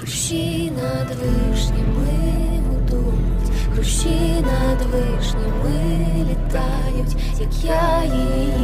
Хрущі над вишнями гудуть, хрущі над вишнями літають, як я її